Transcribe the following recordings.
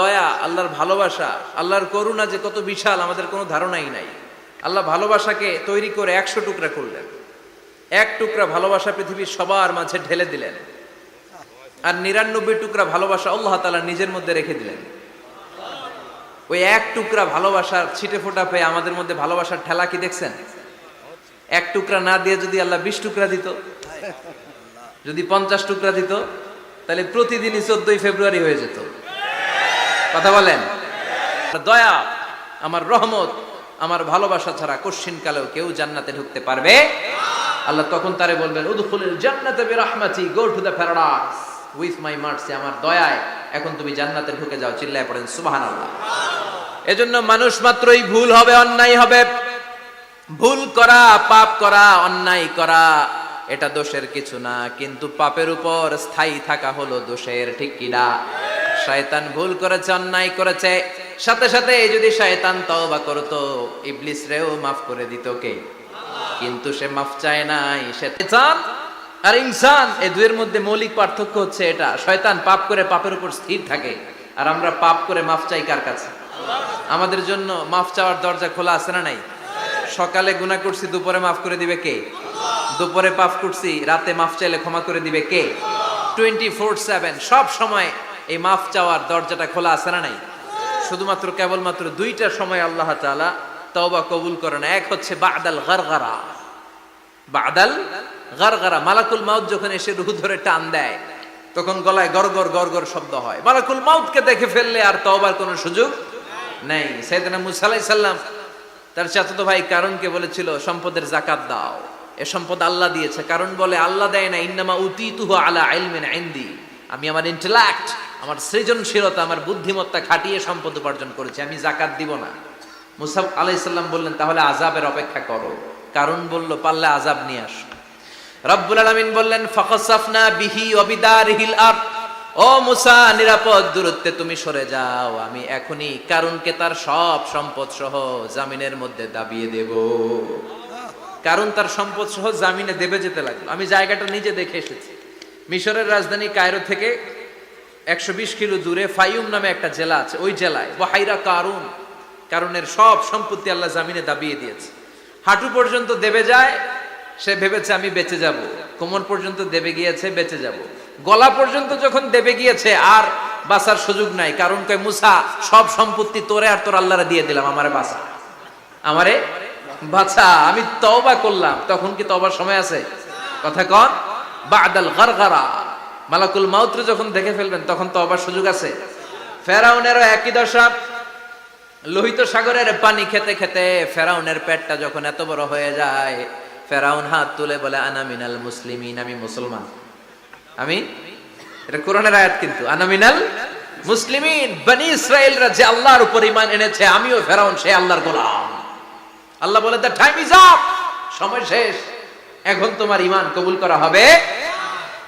দয়া, আল্লাহর ভালোবাসা, আল্লাহর করুণা যে কত বিশাল, আমাদের কোনো ধারণাই নাই। আল্লাহ ভালোবাসাকে তৈরি করে একশো টুকরা করলেন। এক টুকরা ভালোবাসা পৃথিবীর সবার মাঝে ঢেলে দিলেন। আর নিরানব্বই টুকরা ভালোবাসা আল্লাহ তালা নিজের মধ্যে রেখে দিলেন। ওই এক টুকরা ভালোবাসার ছিটে ফোটা পেয়ে আমাদের মধ্যে ভালোবাসার ঠেলা কি দেখছেন? এক টুকরা না দিয়ে যদি আল্লাহ বিশ টুকরা দিত, যদি পঞ্চাশ টুকরা দিত, তাহলে প্রতিদিনই চোদ্দই ফেব্রুয়ারি হয়ে যেত। কথা বলেন। দয়া, আমার রহমত, আমার ভালোবাসা ছাড়া কশ্চিন কালেও কেউ জান্নাতে ঢুকতে পারবে? আল্লাহ তখন তারে বলবেন, উদখুলুল জান্নাতে বিরহমাতি, go to the paradise. With my mercy, আমার দয়ায় এখন তুমি জান্নাতে ঢুকে যাও, চিল্লায় পড়েন, সুবহানাল্লাহ। এজন্য মানুষ মাত্রই ভুল হবে, অন্যায় হবে। ভুল করা, পাপ করা, অন্যায় করা, এটা দোষের কিছু না, কিন্তু পাপের উপর স্থায়ী থাকা হলো দোষের, ঠিক কিনা শয়তান ভুল করেছে, অন্যায় করেছে। সাথে সাথে যদি শয়তান তওবা করতো, ইবলিস রেও মাফ করে দিত কে? কিন্তু সে মাফ চায় নাই, সে শয়তান আর ইনসান, এই দুয়ের মধ্যে মৌলিক পার্থক্য হচ্ছে এটা। শয়তান পাপ করে পাপের উপর স্থির থাকে, আর আমরা পাপ করে মাফ চাই কার কাছে? আমাদের জন্য মাফ চাওয়ার দরজা খোলা আছে না নাই? সকালে গুনাহ করছি, দুপুরে মাফ করে দিবে কে? দুপুরে পাপ করছি, রাতে মাফ চাইলে ক্ষমা করে দিবে কে? টোয়েন্টি ফোর সেভেন, সব সময় এই মাফ চাওয়ার দরজাটা খোলা আছে না নাই? শুধুমাত্র কেবলমাত্র দুইটা সময় আল্লাহ তাআলা তওবা কবুল করে না এক হচ্ছে বাদাল গারগারা। বাদাল গারগারা, মালাকুল মাউত যখন এসে রুহ ধরে টান দেয়, তখন গলায় গরগর গরগর শব্দ হয়। মালাকুল মাউতকে দেখে ফেললে আর তওবার কোনো সুযোগ নেই। সাইয়েদনা মুসা আলাইহিস সালাম তার চাচাতো ভাই কারণকে বলেছিল, সম্পদের জাকাত দাও। এ সম্পদ আল্লাহ দিয়েছে। কারণ বলে, আল্লাহ দেয় না, ইন্নামা উতিতুহু আলা ইলমিন ইনদি। আমি আমার ইন্টেলেক্ট আমার সৃজনশীলতা, আমার বুদ্ধিমত্তা খাটিয়ে সম্পদ উপার্জন করেছি, আমি জাকাত দিব না। মুসাফ আলাইসাল্লাম বললেন, তাহলে আজাবের অপেক্ষা করো। কারণ বলল, পারলে আজাব নিয়ে আস। রব্বুল আলামিন বললেন ফাখাসাফনা বিহি অবিদার হিল আর ও মুসা, নিরাপদ দূরত্বে তুমি সরে যাও, আমি এখনই কারণকে তার সব সম্পদ সহ জামিনের মধ্যে দাবিয়ে দেব। কারণ তার সম্পদ সহ জামিনে দেবে যেতে লাগল। আমি জায়গাটা নিজে দেখে এসেছি। মিশরের রাজধানী কায়রো থেকে একশো বিশ কিলো দূরে ফাইউম নামে একটা জেলা আছে, ওই জেলায়। বহাইরা কারুন কারণের সব সম্পত্তি আল্লাহ জামিনে দাবিয়ে দিয়েছে। হাঁটু পর্যন্ত দেবে যায়, সে ভেবেছে আমি বেঁচে যাব। কোমর পর্যন্ত দেবে গিয়েছে, বেঁচে যাব। গলা পর্যন্ত যখন দেবে গিয়েছে, আর বাঁচার সুযোগ নাই। কারণ কয়, মুসা, সব সম্পত্তি তোরে আর তোর আল্লাহরে দিয়ে দিলাম, আমারে বাঁচা। আমারে বাছা আমি তওবা করলাম। তখন কি তবার সময় আছে? কথা কন, বাদাল গারগারা। মালাকুল মাউত্র যখন দেখে ফেলবেন, তখন তওবার সুযোগ আছে। ফেরাউনেরও একই দশা। লোহিত সাগরের পানি খেতে খেতে ফেরাউনের পেটটা যখন এত বড় হয়ে যায়, ফেরাউন হাত তুলে বলে, আনা মিনাল মুসলিমিন, আমি মুসলমান। আমি? এটা কোরআনের আয়াত কিন্তু। আনামিনাল মুসলিমিন, বনি ইসরায়েলরা যে আল্লাহর উপর ইমান এনেছে, আমিও ফেরাউন, সে আল্লাহর গোলাম। আল্লাহ বলে দ্য টাইম ইজ আপ সময় শেষ। এখন তোমার ইমান কবুল করা হবে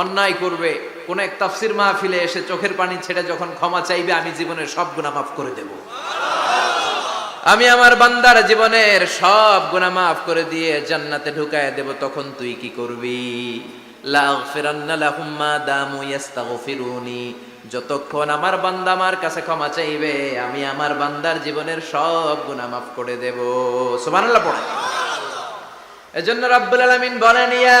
অন্যায় করবে, কোন এক তাফসির মাহফিলে এসে চোখের পানি ছেড়ে যখন ক্ষমা চাইবে, আমি জীবনের সব গুনাহ মাফ করে দেব। আমি আমার বান্দার জীবনের সব গুণা মাফ করে দিয়ে জান্নাতে ঢুকায় দেব, তখন তুই কি করবি? যতক্ষণ আমার বান্দা আমার কাছে ক্ষমা চাইবে, আমি আমার বান্দার জীবনের সব গুনাহ মাফ করে দেব। সুবহানাল্লাহ পড়ে। এজন্য রাব্বুল আলামিন বলেন, ইয়া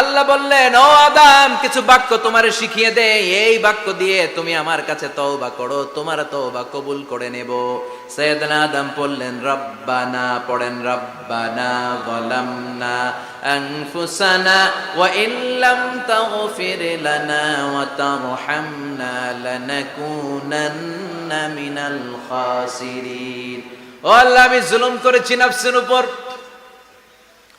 আল্লাহ বললেন, ও আদাম, কিছু বাক্য তোমারে শিখিয়ে দে। এই বাক্য দিয়ে তুমি আমার কাছে তওবা করো, তোমার তওবা কবুল করে নেব। সৈয়দনা আদম পড়লেন, রব্বানা, পড়েন, রব্বানা যালামনা আনফুসানা ওয়া ইল্লাম তাগফির লানা ওয়া তারহামনা লানাকুনান্না মিনাল খাসিরিন। ও আল্লাহ, আমি জুলুম করেছি নফসের উপর।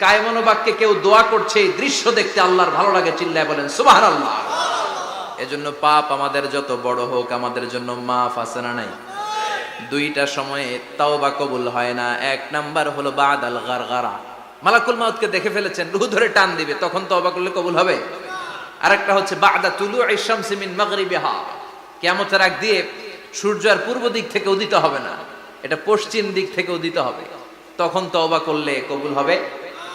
কায়মন বাক্যে কেউ দোয়া করছে, এই দৃশ্য দেখতে আল্লাহর ভালো লাগে, চিল্লায় বলেন সুবাহ আল্লাহ এজন্য পাপ আমাদের যত বড় হোক, আমাদের জন্য মাফ আছে না নাই? দুইটা সময়ে তাও বা কবুল হয় না। এক নাম্বার হলো বাদ আল গারগারা। মালাকুল মাউতকে দেখে ফেলেছেন, রুহু ধরে টান দিবে, তখন তওবা করলে কবুল হবে? আরেকটা হচ্ছে, বাদা তুলু ইশামসি মিন মাগরিবিহা। কিয়ামতের আগ দিয়ে সূর্য আর পূর্ব দিক থেকে উদিত হবে না। এটা পশ্চিম দিক থেকে উদিত হবে। তখন তওবা করলে কবুল হবে?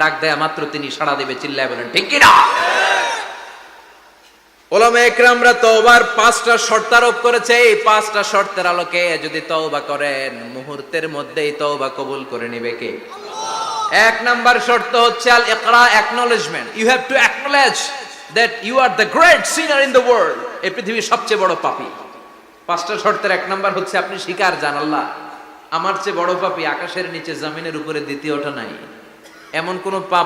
ডাক দেয়া মাত্র তিনি সাড়া দেবে, চিল্লায় বলেন, ঠিক কিনা? একরামরা পাঁচটা শর্ত আরোপ করেছে। এই পাঁচটা শর্তের আলোকে যদি তওবা করেন, মুহূর্তের মধ্যেই তওবা কবুল করে কে? এক নাম্বার শর্ত হচ্ছে আল acknowledgement you have to acknowledge that you are the great sinner in the world এই পৃথিবীর সবচেয়ে বড় পাপী। পাঁচটা শর্তের এক নাম্বার হচ্ছে, আপনি স্বীকার জান আল্লাহ। আমার চেয়ে বড় পাপী আকাশের নিচে, জমিনের উপরে দ্বিতীয়টা নাই। এমন কোনো পাপ